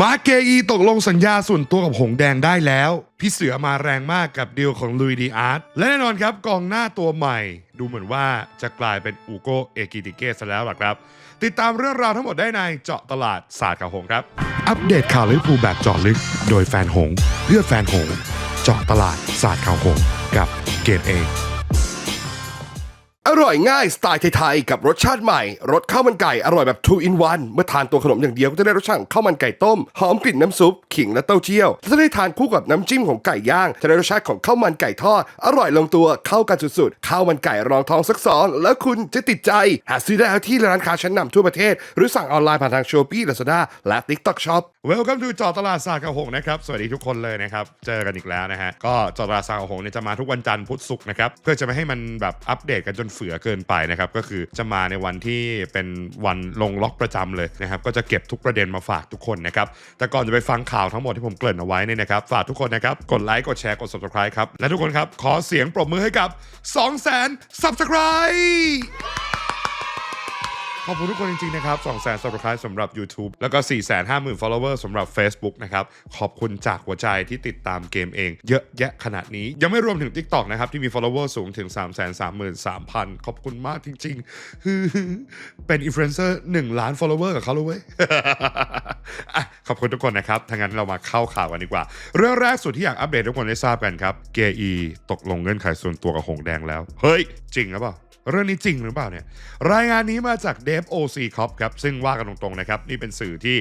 มาเกอีตกลงสัญญาส่วนตัวกับหงแดงได้แล้ว พี่เสือมาแรงมากกับดีลของลุยดีอาร์ตและแน่นอนครับกองหน้าตัวใหม่ ดูเหมือนว่าจะกลายเป็นอูโกเอกิติเกซะแล้วล่ะครับ ติดตามเรื่องราวทั้งหมดได้ในเจาะตลาดศาสตร์ข่าวหงครับ อัปเดตข่าวลิเวอร์พูลแบบเจาะลึก โดยแฟนหง เพื่อแฟนหง เจาะตลาดศาสตร์ข่าวหง กับเกมเอง อร่อยง่ายสไตล์ไทยๆกับรสชาติใหม่รสข้าวมันไก่อร่อยแบบ 2 in 1 เมื่อทานตัวขนมอย่างเดียวก็จะได้รสชาติของข้าวมันไก่ต้ม หอมกลิ่นน้ำซุป ขิงและเต้าเจี้ยวและถ้าได้ทานคู่กับน้ำจิ้มของไก่ย่าง จะได้รสชาติของข้าวมันไก่ทอด อร่อยลงตัวเข้ากันสุดๆข้าวมันไก่รองท้องสักสองแล้วคุณจะติดใจ หาซื้อได้ที่ร้านค้าชั้นนำทั่วประเทศ หรือสั่งออนไลน์ผ่านทาง Shopee Lazada และ TikTok Shop Welcome to จอตลาดศาสตร์ข่าวหงนะครับสวัสดีทุกคนเลยนะครับเจอกันอีกแล้วนะฮะก็จอตลาดศาสตร์ข่าวหงเนี่ยจะมาทุกวันจันทร์พุธศุกร์นะครับเพื่อจะไม่ให้มันแบบอัปเดตกันจนเฟือเกินไปนะครับก็คือจะมาในวันที่เป็นวันลงล็อกประจำเลยนะครับก็จะเก็บทุกประเด็นมาฝากทุกคนนะครับแต่ก่อนจะไปฟังข่าวทั้งหมดที่ผมเกริ่นเอาไว้เนี่ยนะครับฝากทุกคนนะครับกดไลค์กดแชร์กด subscribe ครับและทุกคนครับขอเสียงปรบมือให้กับ 2 0 0 0 0 0 subscribe ขอบคุณทุกคนจริงๆนะครับ2 0 0 0 0 0 subscribe สำหรับ YouTube แล้วก็ 4 5 0 0 0 0 follower สำหรับ Facebook นะครับ ขอบคุณจากหัวใจที่ติดตามเกมเอง เยอะแยะขนาดนี้ ยังไม่รวมถึง TikTok นะครับ ที่มี follower สูงถึง 3 3 3 3 0 0 0ขอบคุณมากจริงๆ เป็นอินฟลูเอนเซอร์1ล้าน follower กับเขาเลยเว้ยขอบคุณทุกคนนะครับถ้างั้นเรามาเข้าข่าวกันดีกว่า เรื่องแรกสุดที่อยากอัปเดตทุกคนได้ทราบกันครับเกอีตกลงเงื่อนไขส่วนตัวกับหงแดงแล้ว เฮ้ย จริงหรือเปล่า เรื่องนี้จริงหรือเปล่าเนี่ยรายงานนี้มาจากเดฟโอซีคอปครับซึ่งว่ากันตรงๆนะครับนี่เป็นสื่อที่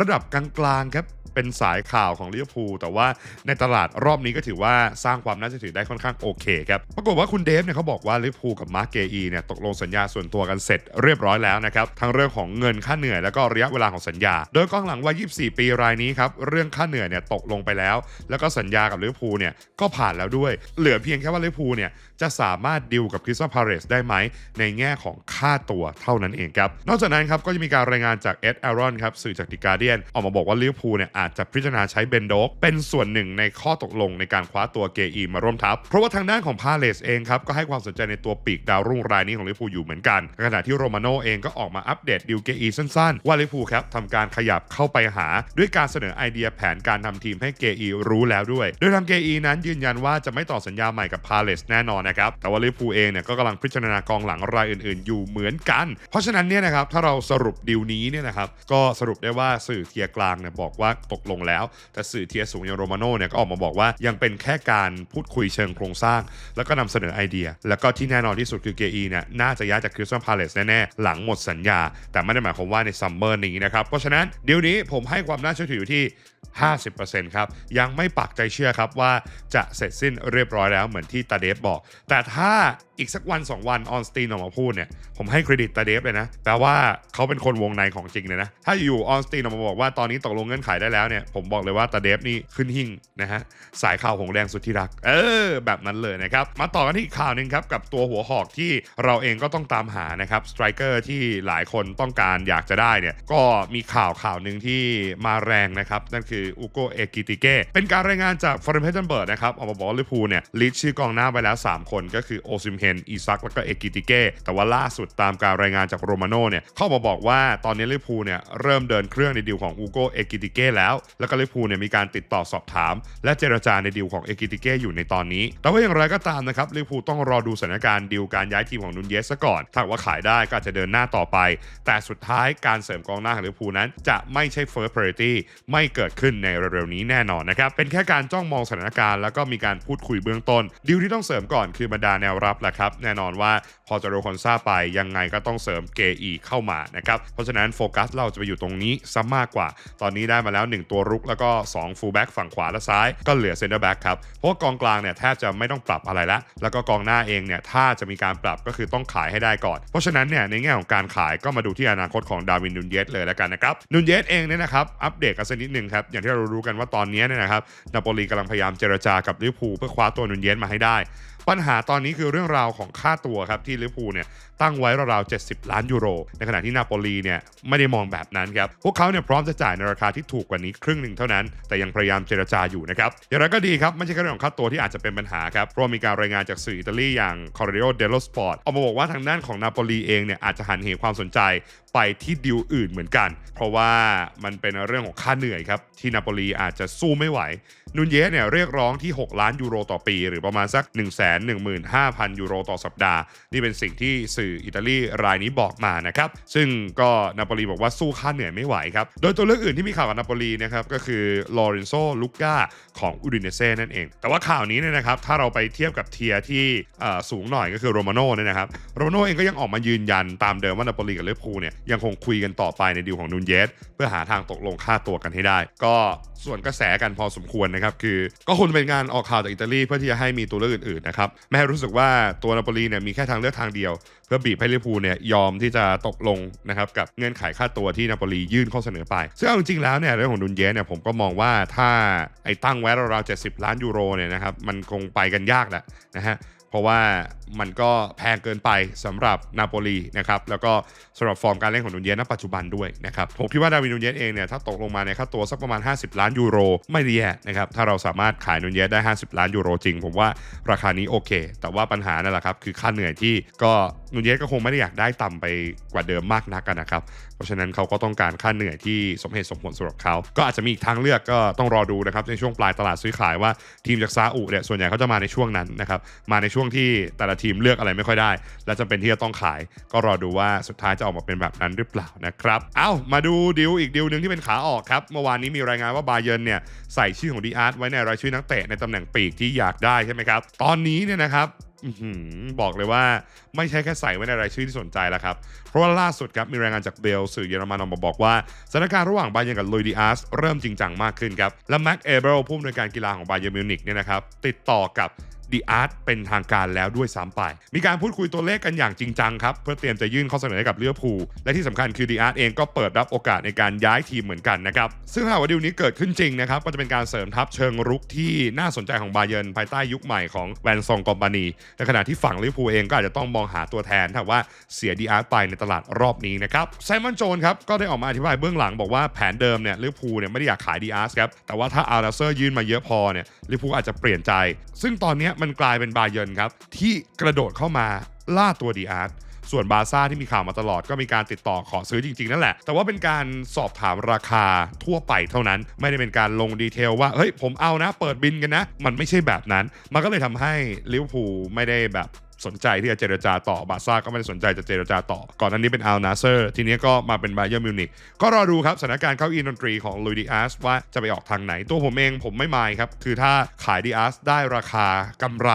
ระดับกลางๆครับเป็นสายข่าวของลิเวอร์พูลแต่ว่าในตลาดรอบนี้ก็ถือว่าสร้างความน่าเชื่อถือได้ค่อนข้างโอเคครับปรากฏว่าคุณเดฟเนี่ยเขาบอกว่าลิเวอร์พูลกับมาร์เกอีเนี่ยตกลงสัญญาส่วนตัวกันเสร็จเรียบร้อยแล้วนะครับทั้งเรื่องของเงินค่าเหนื่อยแล้วก็ระยะเวลาของสัญญา โดยกองหลังวัย 24 ปีรายนี้ครับเรื่องค่าเหนื่อยเนี่ยตกลงไปแล้ว แล้วก็สัญญากับลิเวอร์พูลเนี่ยก็ผ่านแล้วด้วย เหลือเพียงแค่ว่าลิเวอร์พูลเนี่ยจะสามารถดิวกับคริสตัลพาเลสได้ไหม ในแง่ของค่าตัวเท่านั้นเองครับ นอกจากนั้นครับก็จะมีการรายงานจากเอ็ดแอรอนครับสื่อจากดิการเดียนออกมาบอกว่าลิเวอร์พูลเนี่ยอาจจะพิจารณาใช้เบนโดกเป็นส่วนหนึ่งในข้อตกลงในการคว้าตัวเกอีมาร่วมทัพ เพราะว่าทางด้านของพาเลสเองครับก็ให้ความสนใจในตัวปีกดาวรุ่งรายนี้ของลิเวอร์พูลอยู่เหมือนกัน ขณะที่โรมาโนเองก็ออกมาอัปเดตดิวเกอีสั้นๆ ว่าลิเวอร์พูลครับทำการขยับเข้าไปหา ด้วยการเสนอไอเดียแผนการทำทีมให้เกอีรู้แล้วด้วย โดยทางเกอีนั้นยืนยันว่าจะไม่ต่อสัญญาใหม่กับพาเลสแน่นอนนะครับแต่ว่าลิเวอร์พูลเองเนี่ยก็กำลังพิจารณากองหลังรายอื่นๆ อยู่เหมือนกัน เพราะฉะนั้นเนี่ยนะครับถ้าเราสรุปดิวนี้เนี่ยนะครับก็สรุปได้ว่าสื่อเทียกลางเนี่ยบอกว่าตกลงแล้ว แต่สื่อเทียสูงอย่างโรมาโน่เนี่ยก็ออกมาบอกว่ายังเป็นแค่การพูดคุยเชิงโครงสร้าง แล้วก็นำเสนอไอเดีย แล้วก็ที่แน่นอนที่สุดคือเกอีเนี่ยน่าจะย้ายจากคริสตัลพาเลสแน่ๆหลังหมดสัญญา แต่ไม่ได้หมายความว่าในซัมเมอร์นี้นะครับเพราะฉะนั้นเดี๋ยวนี้ผมให้ความน่าเชื่อถืออยู่ที่ 50%ครับ ยังไม่ปักใจเชื่อครับว่าจะเสร็จสิ้นเรียบร้อยแล้วเหมือนที่ตาเดฟบอก แต่ถ้าอีกสักวัน 2 วันออนสตีนออกมาพูดเนี่ย ผมให้เครดิตตาเดฟเลยนะ แปลว่าเขาเป็นคนวงในของจริงเลยนะ ถ้าอยู่ออนสตีนออกมาบอกว่าตอนนี้ตกลงเงื่อนไขได้แล้วเนี่ย ผมบอกเลยว่าตาเดฟนี่ขึ้นหิ่งนะฮะ สายข่าวหงแดงสุดที่รัก เออ แบบนั้นเลยนะครับ มาต่อกันที่ข่าวนึงครับกับตัวหัวหอกที่เราเองก็ต้องตามหานะครับสไตรเกอร์ที่หลายคนต้องการอยากจะได้เนี่ย ก็มีข่าวข่าวหนึ่งที่มาแรงนะครับ นั่นคืออูโกเอกิติเกเป็นการรายงานจากฟอร์เรนเพจเบิร์ดนะครับออกมาบอกว่าลิพูเนี่ยลิสชื่อกองหน้าไปแล้ว 3 คนก็คือโอซิมเฮนอีซักแล้วก็เอกิติเกแต่ว่าล่าสุดตามการรายงานจากโรมาโน่เนี่ยเข้ามาบอกว่าตอนนี้ลิพูเนี่ยเริ่มเดินเครื่องในดีลของอูโกเอกิติเกแล้วแล้วก็ลิพูเนี่ยมีการติดต่อสอบถาม และเจรจาในดีลของเอกิติเกอยู่ในตอนนี้ แต่ว่าอย่างไรก็ตามนะครับลิพูต้องรอดูสถานการณ์ดีลการย้ายทีมของนุนเยสซะก่อนถ้าว่าขายได้ก็อาจจะเดินหน้าต่อไป แต่สุดท้ายการเสริมกองหน้าของลิพูนั้น จะไม่ใช่ first priority ไม่เกิดขึ้นในเร็วๆนี้แน่นอนนะครับ เป็นแค่การจ้องมองสถานการณ์แล้วก็มีการพูดคุยเบื้องต้นดีลที่ต้องเสริมก่อนคือบรรดาแนวรับแหละครับ แน่นอนว่า อจะโรคอนซาไปยังไงก็ต้องเสริมเกอีเข้ามานะครับ เพราะฉะนั้นโฟกัสเราจะไปอยู่ตรงนี้ซะมากกว่า ตอนนี้ได้มาแล้ว 1 ตัวรุกแล้วก็2ฟูลแบ็กฝั่งขวาและซ้ายก็เหลือเซนเตอร์แบ็กครับ เพราะว่ากองกลางเนี่ยแทบจะไม่ต้องปรับอะไรละ แล้วก็กองหน้าเองเนี่ยถ้าจะมีการปรับก็คือต้องขายให้ได้ก่อน เพราะฉะนั้นเนี่ยในแง่ของการขายก็มาดูที่อนาคตของดาวินนุนเยสเลยแล้วกันนะครับนุนเยสเองเนี่ยนะครับอัปเดตกันสักนิดหนึ่งครับอย่างที่เรารู้กันว่าตอนนี้เนี่ยนะครับนาโปลีกำลังพยายามเจรจากับลิเวอร์พูลเพื่อคว้าตัวนุนเยสมาให้ได้ ปัญหาตอนนี้คือเรื่องราวของค่าตัวครับที่ลิเวอร์พูลเนี่ยตั้งไว้ราวๆ 70 ล้านยูโร ในขณะที่นาโปลีเนี่ยไม่ได้มองแบบนั้นครับ พวกเขาเนี่ยพร้อมจะจ่ายในราคาที่ถูกกว่านี้ครึ่งหนึ่งเท่านั้น แต่ยังพยายามเจรจาอยู่นะครับอย่างไรก็ดีครับ ไม่ใช่แค่เรื่องของค่าตัวที่อาจจะเป็นปัญหาครับ เพราะมีการรายงานจากสื่ออิตาลีอย่าง Corriere dello Sport ออกมาบอกว่าทางด้านของนาโปลีเองเนี่ยอาจจะหันเหความสนใจ ไปที่ดิวอื่นเหมือนกัน เพราะว่ามันเป็นเรื่องของค่าเหนื่อยครับ ที่นาโปลีอาจจะสู้ไม่ไหวนูนเยสเนี่ยเรียกร้องที่ 6 ล้านยูโรต่อปี หรือประมาณสัก 1 1 5 0 0 0 ยูโรต่อสัปดาห์ นี่เป็นสิ่งที่สื่ออิตาลีรายนี้บอกมานะครับ ซึ่งก็นาโปลีบอกว่าสู้ค่าเหนื่อยไม่ไหวครับ โดยตัวเลือกอื่นที่มีข่าวกับนาโปลีนะครับก็คือลอเรนโซลูก้าของอูดิเนเซ่นั่นเอง แต่ว่าข่าวนี้เนี่ยนะครับถ้าเราไปเทียบกับเทียที่สูงหน่อยก็คือโรมาโน่เนี่ยนะครับโรมาโน่เองก็ยังออกมายืนยันตามเดิมว่านาโปลีกับเวอร์พูลเนี่ยยังคงคุยกันต่อไปในดีลของนูนเยสเพื่อหาทางตกลงค่าตัวกันให้ได้ ก็ส่วนกระแสกันพอสมควรนะครับคือ ก็คงเป็นงานออกข่าวจากอิตาลีเพื่อที่จะให้มีตัวเลือกอื่นๆนะครับไม่ให้รู้สึกว่าตัวนาโปลีเนี่ยมีแค่ทางเลือกทางเดียว เพื่อบีบให้ลิเวอร์พูลเนี่ยยอมที่จะตกลงนะครับกับเงื่อนไขค่าตัวที่นาโปลียื่นข้อเสนอไปซึ่งเอาจริงๆแล้วเนี่ยเรื่องของดุนเยสเนี่ยผมก็มองว่าถ้าไอ้ตั้งไว้ราวๆ70 ล้านยูโรเนี่ยนะครับมันคงไปกันยากแหละนะฮะ เพราะว่ามันก็แพงเกินไปสำหรับนาโปลีนะครับแล้วก็สำหรับฟอร์มการเล่นของนูนเยสณปัจจุบันด้วยนะครับผมคิดว่าดาวินนูเยสเองเนี่ยถ้าตกลงมาในค่าตัวสักประมาณ 50 ล้านยูโรไม่ได้แย่นะครับถ้าเราสามารถขายนูนเยสได้ 50 ล้านยูโรจริง ผมว่าราคานี้โอเค แต่ว่าปัญหานั่นแหละครับคือค่าเหนื่อยที่ก็ นูเยสก็คงไม่ได้อยากได้ต่ำไปกว่าเดิมมากนักกันนะครับ เพราะฉะนั้นเขาก็ต้องการค่าเหนื่อยที่สมเหตุสมผลสำหรับเขา ก็อาจจะมีอีกทางเลือกก็ต้องรอดูนะครับในช่วงปลายตลาดซื้อขายว่าทีมจากซาอุเนี่ยส่วนใหญ่เขาจะมาในช่วงนั้นนะครับมาในช่วงที่แต่ละทีมเลือกอะไรไม่ค่อยได้ และจำเป็นที่จะต้องขาย ก็รอดูว่าสุดท้ายจะออกมาเป็นแบบนั้นหรือเปล่านะครับเอ้ามาดูดิวอีกดิวหนึ่งที่เป็นขาออกครับเมื่อวานนี้มีรายงานว่าบาเยิร์นเนี่ยใส่ชื่อของดีอาร์ตไว้ในรายชื่อนักเตะในตำแหน่งปีกที่อยากได้ใช่ไหมครับตอนนี้เนี่ยนะครับ บอกเลยว่าไม่ใช่แค่ใส่ไว้ในรายชื่อที่สนใจแล้วครับ เพราะว่าล่าสุดครับมีรายงานจากเบลสื่อเยอรมันออกมาบอกว่าสถานการณ์ระหว่างบาเยิร์นกับลุยดิอาร์สเริ่มจริงจังมากขึ้นครับ และแม็กเอเบลผู้อำนวยการกีฬาของบาเยิร์นมิวนิกเนี่ยนะครับติดต่อกับ ดีอาร์เป็นทางการแล้วด้วยซ้ำไป มีการพูดคุยตัวเลขกันอย่างจริงจังครับ เพื่อเตรียมจะยื่นข้อเสนอให้กับเลือพูและที่สำคัญคือดีอาร์เองก็เปิดรับโอกาสในการย้ายทีมเหมือนกันนะครับ ซึ่งหากว่าดีลนี้เกิดขึ้นจริงนะครับ ก็จะเป็นการเสริมทัพเชิงรุกที่น่าสนใจของบาเยนภายใต้ยุคใหม่ของแวนซองกอมบานีในขณะที่ฝั่งลิเวอร์พูลเองก็อาจจะต้องมองหาตัวแทนถ้าว่าเสียดีอาร์ไปในตลาดรอบนี้นะครับไซมอนโจนครับก็ได้ออกมาอธิบายเบื้องหลังบอกว่าแผนเดิมเนี่ยลิเวอร์พูลเนี่ยไม่ได้อยากขายดีอาร์ครับแต่ว่าถ้าอาร์เซอร์ยื่นมาเยอะพอเนี่ยลิเวอร์พูลอาจจะเปลี่ยนใจ ซึ่งตอนนี้มันกลายเป็นบาเยิร์นครับ ที่กระโดดเข้ามาล่าตัวดีอาร์ตส่วนบาซ่าที่มีข่าวมาตลอดก็มีการติดต่อขอซื้อจริง ๆ นั่นแหละ แต่ว่าเป็นการสอบถามราคาทั่วไปเท่านั้น ไม่ได้เป็นการลงดีเทลว่า เฮ้ย ผมเอานะ เปิดบินกันนะ มันไม่ใช่แบบนั้น มันก็เลยทำให้ลิเวอร์พูลไม่ได้แบบ สนใจที่จะเจรจาต่อบาซ่าก็ไม่ได้สนใจจะเจรจาต่อ ก่อนหน้านี้เป็นอัลนาเซอร์ ทีนี้ก็มาเป็นไบเยอร์มิวนิกก็รอดูครับสถานการณ์เข้าอินดนตรีของลุยดีอาร์สว่าจะไปออกทางไหน ตัวผมเองผมไม่มายครับ คือถ้าขายดีอาร์สได้ราคากำไร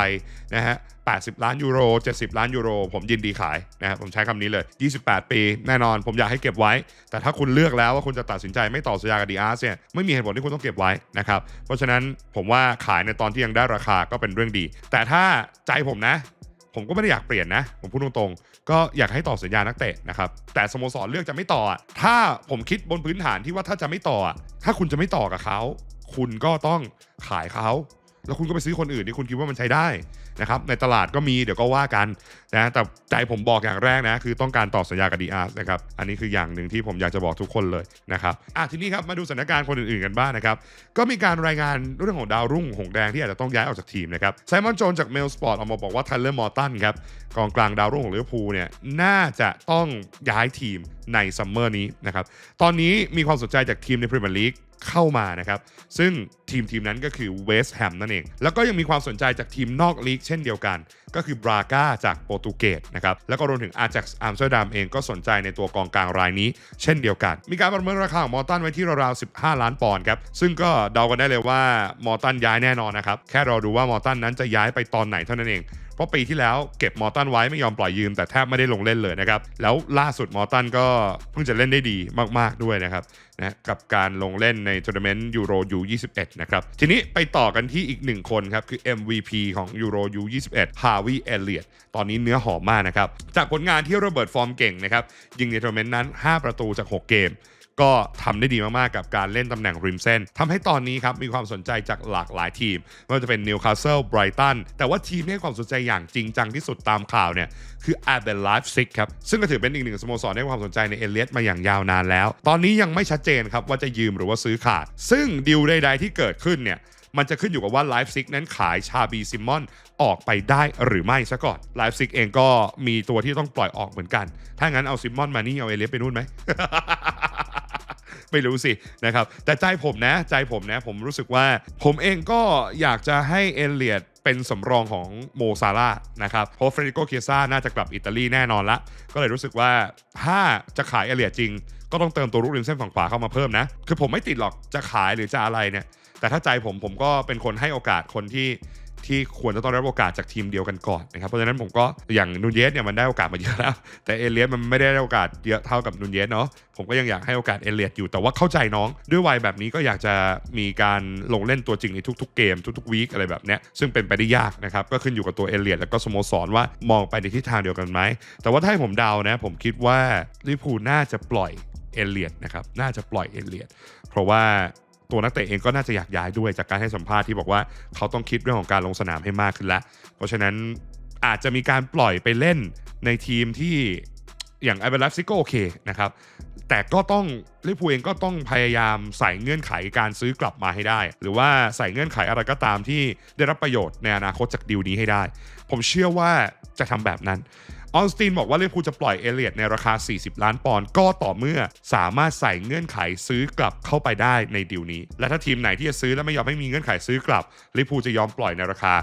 นะฮะ80 ล้านยูโร 70 ล้านยูโร ผมยินดีขายนะครับผมใช้คำนี้เลย 28 ปี แน่นอนผมอยากให้เก็บไว้ แต่ถ้าคุณเลือกแล้วว่าคุณจะตัดสินใจไม่ต่อสัญญากับดีอาร์สเนี่ยไม่มีเหตุผลที่คุณต้องเก็บไว้นะครับเพราะฉะนั้นผมว่าขายในตอนที่ยังได้ราคาก็เป็นเรื่องดี แต่ถ้าใจผมนะ ผมก็ไม่ได้อยากเปลี่ยนนะ ผมพูดตรงๆ ก็อยากให้ต่อสัญญานักเตะนะครับ แต่สโมสรเลือกจะไม่ต่อ ถ้าผมคิดบนพื้นฐานที่ว่าถ้าจะไม่ต่อ ถ้าคุณจะไม่ต่อกับเขา คุณก็ต้องขายเขา แล้วคุณก็ไปซื้อคนอื่นที่คุณคิดว่ามันใช้ได้นะครับในตลาดก็มีเดี๋ยวก็ว่ากันนะแต่ใจผมบอกอย่างแรกนะ คือต้องการต่อสัญญากับดีอาร์นะครับอันนี้คืออย่างหนึ่งที่ผมอยากจะบอกทุกคนเลยนะครับอะทีนี้ครับมาดูสถานการณ์คนอื่นๆกันบ้างนะครับก็มีการรายงานเรื่องของดาวรุ่งหงแดงที่อาจจะต้องย้ายออกจากทีมนะครับไซมอนโจนจากเมลสปอร์ตออกมาบอกว่าไทเลอร์มอร์ตันครับกองกลางดาวรุ่งของลิเวอร์พูลเนี่ยน่าจะต้องย้ายทีม ในซัมเมอร์นี้นะครับ ตอนนี้มีความสนใจจากทีมในพรีเมียร์ลีกเข้ามานะครับ ซึ่งทีมทีมนั้นก็คือเวสต์แฮมนั่นเอง แล้วก็ยังมีความสนใจจากทีมนอกลีกเช่นเดียวกัน ก็คือบราก้าจากโปรตุเกสนะครับ แล้วก็รวมถึงอาจากอัมสเตอร์ดัมเองก็สนใจในตัวกองกลางรายนี้เช่นเดียวกัน มีการประเมินราคาของมอร์ตันไว้ที่ราวๆ 15 ล้านปอนด์ครับ ซึ่งก็เดากันได้เลยว่ามอร์ตันย้ายแน่นอนนะครับ แค่รอดูว่ามอร์ตันนั้นจะย้ายไปตอนไหนเท่านั้นเอง เพราะปีที่แล้วเก็บมอร์ตันไว้ไม่ยอมปล่อยยืมแต่แทบไม่ได้ลงเล่นเลยนะครับ แล้วล่าสุดมอร์ตันก็เพิ่งจะเล่นได้ดีมาก ๆ ด้วยนะครับนะกับการลงเล่นในทัวร์นาเมนต์ยูโรยู21นะครับ ทีนี้ไปต่อกันที่อีกหนึ่งคนครับ คือ MVP ของยูโรยู21ฮาวิเอเลียตตอนนี้เนื้อหอมมากนะครับ จากผลงานที่โรเบิร์ตฟอร์มเก่งนะครับ ยิงในทัวร์นาเมนต์นั้น 5 ประตูจาก 6 เกม ก็ทำได้ดีมากๆกับการเล่นตำแหน่งริมเส้นทำให้ตอนนี้ครับมีความสนใจจากหลากหลายทีมไม่ว่าจะเป็นนิวคาสเซิลไบรตันแต่ว่าทีมที่ให้ความสนใจอย่างจริงจังที่สุดตามข่าวเนี่ยคืออาเบลไลฟ์ซิกครับซึ่งก็ถือเป็นอีกหนึ่งสโมสรที่ให้ความสนใจในเอเลียตมาอย่างยาวนานแล้ว ตอนนี้ยังไม่ชัดเจนครับว่าจะยืมหรือว่าซื้อขาด ซึ่งดีลใด ๆ ที่เกิดขึ้นเนี่ยมันจะขึ้นอยู่กับว่าไลฟ์ซิกนั้นขายชาบีซิมมอนออกไปได้หรือไม่ซะก่อนไลฟ์ซิกเองก็มีตัวที่ต้องปล่อยออกเหมือนกัน ถ้างั้นเอาซิมอนมานี่เอาเอเลียสไปนู่นไหม ไม่รู้สินะครับแต่ใจผมนะใจผมนะผมรู้สึกว่า ผมเองก็อยากจะให้เอเลียดเป็นสำรองของโมซาร่านะครับเพราะเฟรดิโกเคียซ่าน่าจะกลับอิตาลีแน่นอนละ ก็เลยรู้สึกว่าถ้าจะขายเอเลียดจริง ก็ต้องเติมตัวรุกริมเส้นฝั่งขวาเข้ามาเพิ่มนะ คือผมไม่ติดหรอกจะขายหรือจะอะไรเนี่ยแต่ถ้าใจผมผมก็เป็นคนให้โอกาสคนที่ ที่ควรจะต้องได้รับโอกาสจากทีมเดียวกันก่อนนะครับเพราะฉะนั้นผมก็อย่างนูนเยสเนี่ยมันได้โอกาสมาเยอะแล้ว แต่เอเลียสมันไม่ได้โอกาสเยอะเท่ากับนูนเยสเนาะผมก็ยังอยากให้โอกาสเอเลียสอยู่แต่ว่าเข้าใจน้องด้วยวัยแบบนี้ก็อยากจะมีการลงเล่นตัวจริงในทุก ๆ เกมทุกๆวีคอะไรแบบเนี้ยซึ่งเป็นไปได้ยากนะครับก็ขึ้นอยู่กับตัวเอเลียสแล้วก็สโมสรว่ามองไปในทิศทางเดียวกันไหมแต่ว่าถ้าให้ผมเดานะผมคิดว่าลิพูน่าจะปล่อยเอเลียดนะครับน่าจะปล่อยเอเลียดเพราะว่า ตัวนักเตะเองก็น่าจะอยากย้ายด้วยจากการให้สัมภาษณ์ที่บอกว่าเขาต้องคิดเรื่องของการลงสนามให้มากขึ้นแล้ว เพราะฉะนั้นอาจจะมีการปล่อยไปเล่นในทีมที่อย่างไอเบลัฟซิโกโอเคนะครับ แต่ก็ต้องลิพูเองก็ต้องพยายามใส่เงื่อนไขการซื้อกลับมาให้ได้ หรือว่าใส่เงื่อนไขอะไรก็ตามที่ได้รับประโยชน์ในอนาคตจากดีลนี้ให้ได้ ผมเชื่อว่าจะทำแบบนั้น ออสตินบอกว่าลิเวอร์พูลจะปล่อยเอเลียดในราคา 40 ล้านปอนด์ก็ต่อเมื่อสามารถใส่เงื่อนไขซื้อกลับเข้าไปได้ในดีลนี้ และถ้าทีมไหนที่จะซื้อแล้วไม่ยอมให้มีเงื่อนไขซื้อกลับลิเวอร์พูลจะยอมปล่อยในราคา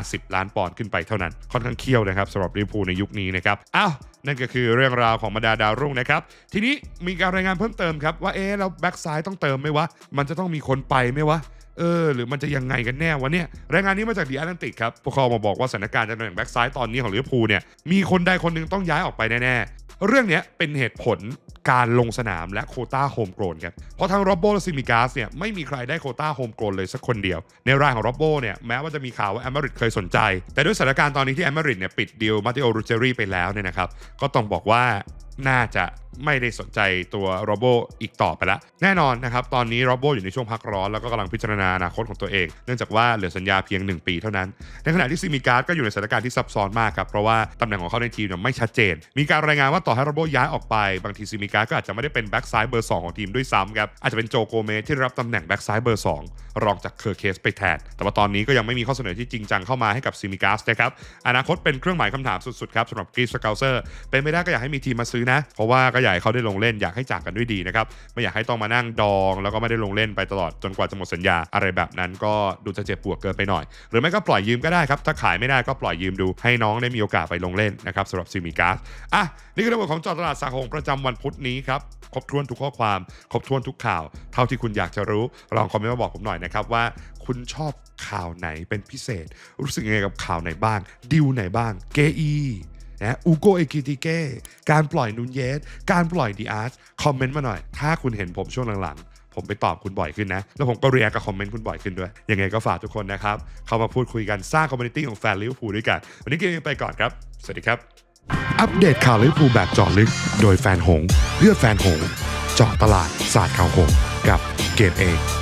50 ล้านปอนด์ขึ้นไปเท่านั้น ค่อนข้างเคี่ยวนะครับสำหรับลิเวอร์พูลในยุคนี้นะครับอ้าวนั่นก็คือเรื่องราวของบรรดาดาวรุ่งนะครับ ทีนี้มีการรายงานเพิ่มเติมครับว่าเอ๊ะแล้วแบ็กซ้ายต้องเติมไหมวะ มันจะต้องมีคนไปไหมวะ เออหรือมันจะยังไงกันแน่วะเนี่ยรายงานนี้มาจากดีแอตแลนติกครับพวกเขามาบอกว่าสถานการณ์ตำแหน่งแบ็กซ้ายตอนนี้ของลิเวอร์พูลเนี่ยมีคนใดคนหนึ่งต้องย้ายออกไปแน่ๆเรื่องนี้เป็นเหตุผลการลงสนามและโคต้าโฮมโกรนครับเพราะทั้งโรบโบและซิมิกาสเนี่ยไม่มีใครได้โคต้าโฮมโกรนเลยสักคนเดียว ในรายของโรบโบเนี่ยแม้ว่าจะมีข่าวว่าแอมเบริดเคยสนใจ แต่ด้วยสถานการณ์ตอนนี้ที่แอมเบริดเนี่ยปิดดีลมาติโอรูเจอรี่ไปแล้วเนี่ยนะครับก็ต้องบอกว่า น่าจะไม่ได้สนใจตัวโรโบอีกต่อไปละแน่นอนนะครับ ตอนนี้โรโบอยู่ในช่วงพักร้อน แล้วก็กำลังพิจารณาอนาคตของตัวเอง เนื่องจากว่าเหลือสัญญาเพียง 1 ปีเท่านั้น ในขณะที่ซิมิการ์ดก็อยู่ในสถานการณ์ที่ซับซ้อนมากครับ เพราะว่าตำแหน่งของเขาในทีมเนี่ยไม่ชัดเจน มีการรายงานว่าต่อให้โรโบย้ายออกไป บางทีซิมิการ์ดก็อาจจะไม่ได้เป็นแบ็กซ้ายเบอร์2ของทีมด้วยซ้ำครับ อาจจะเป็นโจโกเมสที่รับตำแหน่งแบ็กซ้ายเบอร์2รองจากเคอร์เคสไปแทน แต่ว่าตอนนี้ก็ยังไม่มีข้อเสนอที่จริงจังเข้ามาให้กับซิมิการ์สนะครับ อนาคตเป็นเครื่องหมายคำถามสุดๆครับสำหรับกรีซสเกลเซอร์เป็นไม่ได้ก็อยากให้มีทีมมาซื้อนะ เพราะว่าก็อยากให้เขาได้ลงเล่นอยากให้จากกันด้วยดีนะครับไม่อยากให้ต้องมานั่งดอง แล้วก็ไม่ได้ลงเล่นไปตลอดจนกว่าจะหมดสัญญาอะไรแบบนั้นก็ดูจะเจ็บปวดเกินไปหน่อย หรือไม่ก็ปล่อยยืมก็ได้ครับถ้าขายไม่ได้ก็ปล่อยยืมดูให้น้องได้มีโอกาสไปลงเล่นนะครับสำหรับซิมิการ์สอะนี่คือทั้งหมดของจอตลาดสากลประจำวันพุธนี้ครับครบถ้วนทุกข้อความ ครบถ้วนทุกข่าว เท่าที่คุณอยากจะรู้ลองคอมเมนต์มาบอกผมหน่อยนะครับว่าคุณชอบข่าวไหนเป็นพิเศษ รู้สึกยังไงกับข่าวไหนบ้างดิวไหนบ้าง เกอี นะอูโกเอกิติเกการปล่อยนุนเยส การปล่อยดีอาร์ตคอมเมนต์มาหน่อย ถ้าคุณเห็นผมช่วงหลังๆ ผมไปตอบคุณบ่อยขึ้นนะ แล้วผมก็เรียกกับคอมเมนต์คุณบ่อยขึ้นด้วย ยังไงก็ฝากทุกคนนะครับ เข้ามาพูดคุยกันสร้างคอมมูนิตี้ของแฟนลิเวอร์พูลด้วยกัน วันนี้เกมไปก่อนครับ สวัสดีครับ อัปเดตข่าวลิเวอร์พูลแบบเจาะลึก โดยแฟนหงเลือกแฟนหงเจาะตลาดศาสตร์ข่าวหงกับเกมเอง